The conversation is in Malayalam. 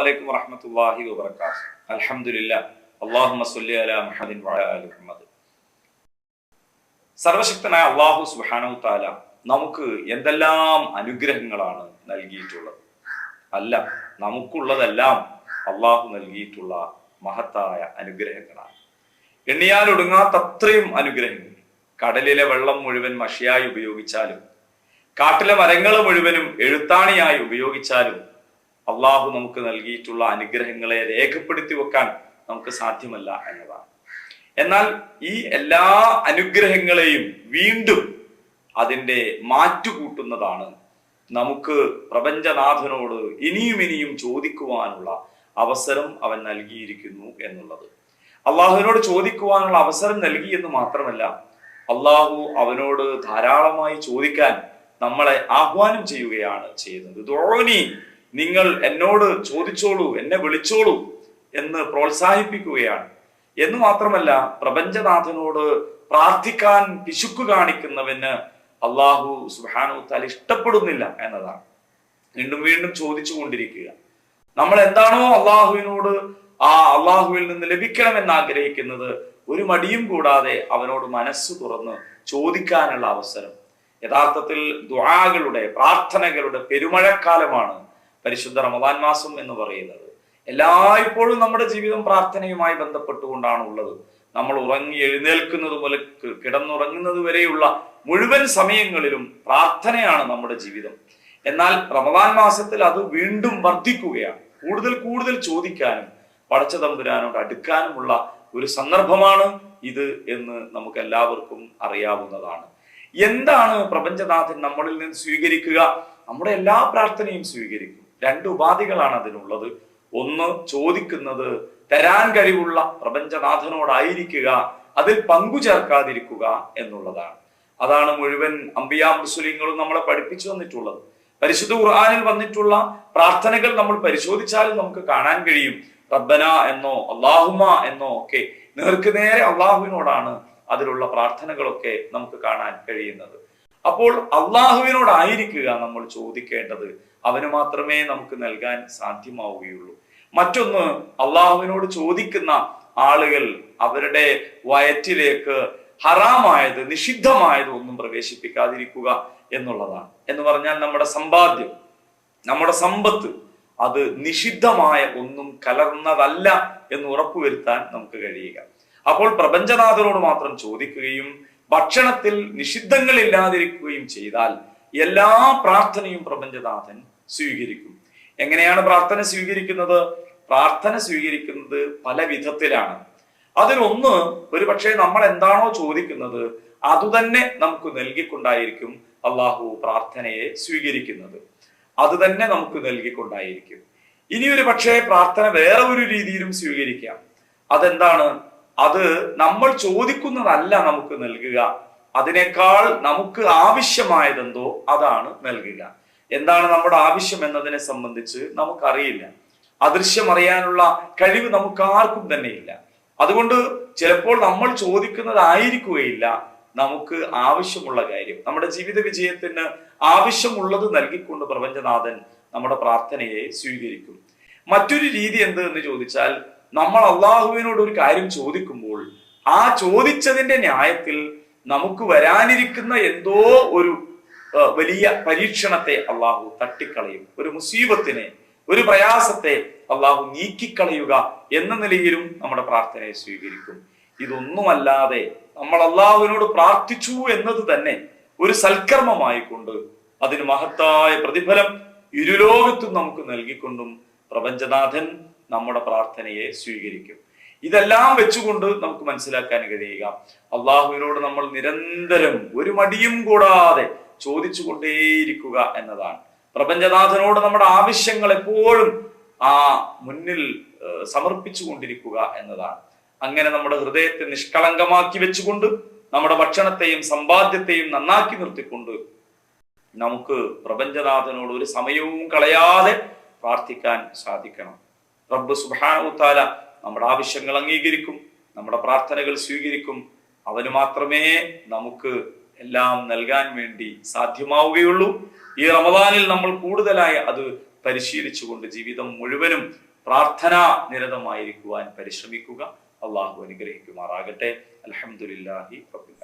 അലൈക്കും വറഹമത്തല്ലാഹി വബർക്കാത്ത് അൽഹംദുലില്ലാ. അള്ളാഹു സല്ലി മുഹമ്മദ്. സർവശക്തനായ അള്ളാഹു സുബ്ഹാനഹു താല നമുക്ക് എന്തെല്ലാം അനുഗ്രഹങ്ങളാണ് നൽകിയിട്ടുള്ളത്? അല്ല നമുക്കുള്ളതെല്ലാം അള്ളാഹു നൽകിയിട്ടുള്ള മഹത്തായ അനുഗ്രഹങ്ങളാണ്. എണ്ണിയാൽ അനുഗ്രഹങ്ങൾ. കടലിലെ വെള്ളം മുഴുവൻ മഷിയായി ഉപയോഗിച്ചാലും കാട്ടിലെ മരങ്ങൾ മുഴുവനും എഴുത്താണിയായി ഉപയോഗിച്ചാലും അള്ളാഹു നമുക്ക് നൽകിയിട്ടുള്ള അനുഗ്രഹങ്ങളെ രേഖപ്പെടുത്തി വെക്കാൻ നമുക്ക് സാധ്യമല്ല എന്നതാണ്. എന്നാൽ ഈ എല്ലാ അനുഗ്രഹങ്ങളെയും വീണ്ടും അതിന്റെ മാറ്റുകൂട്ടുന്നതാണ് നമുക്ക് പ്രപഞ്ചനാഥനോട് ഇനിയും ഇനിയും ചോദിക്കുവാനുള്ള അവസരം അവൻ നൽകിയിരിക്കുന്നു എന്നുള്ളത്. അള്ളാഹുവിനോട് ചോദിക്കുവാനുള്ള അവസരം നൽകി എന്ന് മാത്രമല്ല അള്ളാഹു അവനോട് ധാരാളമായി ചോദിക്കാൻ നമ്മളെ ആഹ്വാനം ചെയ്യുകയാണ് ചെയ്യുന്നത്. ധോനി നിങ്ങൾ എന്നോട് ചോദിച്ചോളൂ എന്നെ വിളിച്ചോളൂ എന്ന് പ്രോത്സാഹിപ്പിക്കുകയാണ്. എന്ന് മാത്രമല്ല പ്രപഞ്ചനാഥനോട് പ്രാർത്ഥിക്കാൻ പിശുക്ക് കാണിക്കുന്നവന് അള്ളാഹു സുഹാനു താൽ ഇഷ്ടപ്പെടുന്നില്ല എന്നതാണ്. വീണ്ടും വീണ്ടും ചോദിച്ചു കൊണ്ടിരിക്കുക. നമ്മൾ എന്താണോ അള്ളാഹുവിനോട് ആ അള്ളാഹുവിൽ നിന്ന് ലഭിക്കണമെന്ന് ആഗ്രഹിക്കുന്നത് ഒരു മടിയും കൂടാതെ അവനോട് മനസ്സ് തുറന്ന് ചോദിക്കാനുള്ള അവസരം. യഥാർത്ഥത്തിൽ ദുആകളുടെ പ്രാർത്ഥനകളുടെ പെരുമഴക്കാലമാണ് പരിശുദ്ധ റമദാൻ മാസം എന്ന് പറയുന്നത്. എല്ലായ്പ്പോഴും നമ്മുടെ ജീവിതം പ്രാർത്ഥനയുമായി ബന്ധപ്പെട്ടുകൊണ്ടാണ് ഉള്ളത്. നമ്മൾ ഉറങ്ങി എഴുന്നേൽക്കുന്നത് മുതൽ കിടന്നുറങ്ങുന്നത് വരെയുള്ള മുഴുവൻ സമയങ്ങളിലും പ്രാർത്ഥനയാണ് നമ്മുടെ ജീവിതം. എന്നാൽ റമദാൻ മാസത്തിൽ അത് വീണ്ടും വർദ്ധിക്കുകയാണ്. കൂടുതൽ കൂടുതൽ ചോദിക്കാനും പടച്ച തമ്പുരാനോട് അടുക്കാനുമുള്ള ഒരു സന്ദർഭമാണ് ഇത് എന്ന് നമുക്ക് എല്ലാവർക്കും അറിയാവുന്നതാണ്. എന്താണ് പ്രപഞ്ചനാഥൻ നമ്മളിൽ നിന്ന് സ്വീകരിക്കുക? നമ്മുടെ എല്ലാ പ്രാർത്ഥനയും സ്വീകരിക്കും. രണ്ട് ഉപാധികളാണ് അതിനുള്ളത്. ഒന്ന് ചോദിക്കുന്നത് തരാൻ കഴിവുള്ള പ്രപഞ്ചനാഥനോടായിരിക്കുക അതിൽ പങ്കു ചേർക്കാതിരിക്കുക എന്നുള്ളതാണ്. അതാണ് മുഴുവൻ അമ്പിയാ മുസ്ലിങ്ങളും നമ്മളെ പഠിപ്പിച്ചു വന്നിട്ടുള്ളത് പരിശുദ്ധ ഖുർആാനിൽ വന്നിട്ടുള്ള പ്രാർത്ഥനകൾ നമ്മൾ പരിശോധിച്ചാലും നമുക്ക് കാണാൻ കഴിയും. റബ്ബന എന്നോ അള്ളാഹുമ എന്നോ ഒക്കെ നേർക്ക് നേരെ അള്ളാഹുവിനോടാണ് അതിലുള്ള പ്രാർത്ഥനകളൊക്കെ നമുക്ക് കാണാൻ കഴിയുന്നത്. അപ്പോൾ അള്ളാഹുവിനോടായിരിക്കുക നമ്മൾ ചോദിക്കേണ്ടത്. അവന് മാത്രമേ നമുക്ക് നൽകാൻ സാധ്യമാവുകയുള്ളൂ. മറ്റൊന്ന് അള്ളാഹുവിനോട് ചോദിക്കുന്ന ആളുകൾ അവരുടെ വയറ്റിലേക്ക് ഹറാമായത് നിഷിദ്ധമായത് ഒന്നും പ്രവേശിപ്പിക്കാതിരിക്കുക എന്നുള്ളതാണ്. എന്ന് പറഞ്ഞാൽ നമ്മുടെ സമ്പാദ്യം നമ്മുടെ സമ്പത്ത് അത് നിഷിദ്ധമായ ഒന്നും കലർന്നതല്ല എന്ന് ഉറപ്പുവരുത്താൻ നമുക്ക് കഴിയുക. അപ്പോൾ പ്രപഞ്ചനാഥനോട് മാത്രം ചോദിക്കുകയും ഭക്ഷണത്തിൽ നിഷിദ്ധങ്ങൾ ഇല്ലാതിരിക്കുകയും ചെയ്താൽ എല്ലാ പ്രാർത്ഥനയും പ്രപഞ്ചനാഥൻ സ്വീകരിക്കും. എങ്ങനെയാണ് പ്രാർത്ഥന സ്വീകരിക്കുന്നത്? പ്രാർത്ഥന സ്വീകരിക്കുന്നത് പല വിധത്തിലാണ്. അതിലൊന്ന് ഒരു പക്ഷേ നമ്മൾ എന്താണോ ചോദിക്കുന്നത് അതുതന്നെ നമുക്ക് നൽകിക്കൊണ്ടായിരിക്കും അള്ളാഹു പ്രാർത്ഥനയെ സ്വീകരിക്കുന്നത്. അത് തന്നെ നമുക്ക് നൽകിക്കൊണ്ടായിരിക്കും. ഇനി ഒരു പക്ഷേ പ്രാർത്ഥന വേറെ ഒരു രീതിയിലും സ്വീകരിക്കാം. അതെന്താണ്? അത് നമ്മൾ ചോദിക്കുന്നതല്ല നമുക്ക് നൽകുക. അതിനേക്കാൾ നമുക്ക് ആവശ്യമായതെന്തോ അതാണ് നൽകുക. എന്താണ് നമ്മുടെ ആവശ്യം എന്നതിനെ സംബന്ധിച്ച് നമുക്കറിയില്ല. അദൃശ്യം അറിയാനുള്ള കഴിവ് നമുക്ക് ആർക്കും തന്നെ ഇല്ല അതുകൊണ്ട് ചിലപ്പോൾ നമ്മൾ ചോദിക്കുന്നതായിരിക്കുകയില്ല നമുക്ക് ആവശ്യമുള്ള കാര്യം. നമ്മുടെ ജീവിത വിജയത്തിന് ആവശ്യമുള്ളത് നൽകിക്കൊണ്ട് പ്രപഞ്ചനാഥൻ നമ്മുടെ പ്രാർത്ഥനയെ സ്വീകരിക്കും. മറ്റൊരു രീതി എന്ത് എന്ന് ചോദിച്ചാൽ നമ്മൾ അള്ളാഹുവിനോട് ഒരു കാര്യം ചോദിക്കുമ്പോൾ ആ ചോദിച്ചതിന്റെ ന്യായത്തിൽ നമുക്ക് വരാനിരിക്കുന്ന എന്തോ ഒരു വലിയ പരീക്ഷണത്തെ അള്ളാഹു തട്ടിക്കളയും. ഒരു മുസീബത്തിനെ ഒരു പ്രയാസത്തെ അള്ളാഹു നീക്കിക്കളയുക എന്ന നിലയിലും നമ്മുടെ പ്രാർത്ഥനയെ സ്വീകരിക്കും. ഇതൊന്നുമല്ലാതെ നമ്മൾ അള്ളാഹുവിനോട് പ്രാർത്ഥിച്ചു എന്നത് തന്നെ ഒരു സൽക്കർമ്മമായി കൊണ്ട് അതിന് മഹത്തായ പ്രതിഫലം ഇരുലോകത്തും നമുക്ക് നൽകിക്കൊണ്ടും പ്രപഞ്ചനാഥൻ നമ്മുടെ പ്രാർത്ഥനയെ സ്വീകരിക്കും. ഇതെല്ലാം വെച്ചുകൊണ്ട് നമുക്ക് മനസ്സിലാക്കാൻ കഴിയുക. അള്ളാഹുവിനോട് നമ്മൾ നിരന്തരം ഒരു മടിയും കൂടാതെ ചോദിച്ചു കൊണ്ടേയിരിക്കുക എന്നതാണ്. പ്രപഞ്ചനാഥനോട് നമ്മുടെ ആവശ്യങ്ങൾ എപ്പോഴും ആ മുന്നിൽ സമർപ്പിച്ചു കൊണ്ടിരിക്കുക എന്നതാണ്. അങ്ങനെ നമ്മുടെ ഹൃദയത്തെ നിഷ്കളങ്കമാക്കി വെച്ചുകൊണ്ട് നമ്മുടെ ഭക്ഷണത്തെയും സമ്പാദ്യത്തെയും നന്നാക്കി നിർത്തിക്കൊണ്ട് നമുക്ക് പ്രപഞ്ചനാഥനോട് ഒരു സമയവും കളയാതെ പ്രാർത്ഥിക്കാൻ സാധിക്കണം. റബ്ബ് സുബാനുത്താല നമ്മുടെ ആവശ്യങ്ങൾ അംഗീകരിക്കും നമ്മുടെ പ്രാർത്ഥനകൾ സ്വീകരിക്കും. അവന് മാത്രമേ നമുക്ക് എല്ലാം നൽകാൻ വേണ്ടി സാധ്യമാവുകയുള്ളൂ. ഈ റമദാനിൽ നമ്മൾ കൂടുതലായി അത് പരിശീലിച്ചുകൊണ്ട് ജീവിതം മുഴുവനും പ്രാർത്ഥന നിരതമായിരിക്കുവാൻ പരിശ്രമിക്കുക. അള്ളാഹു അനുഗ്രഹിക്കുമാറാകട്ടെ. അലഹമുല്ലാഹി റബ്ബിൽ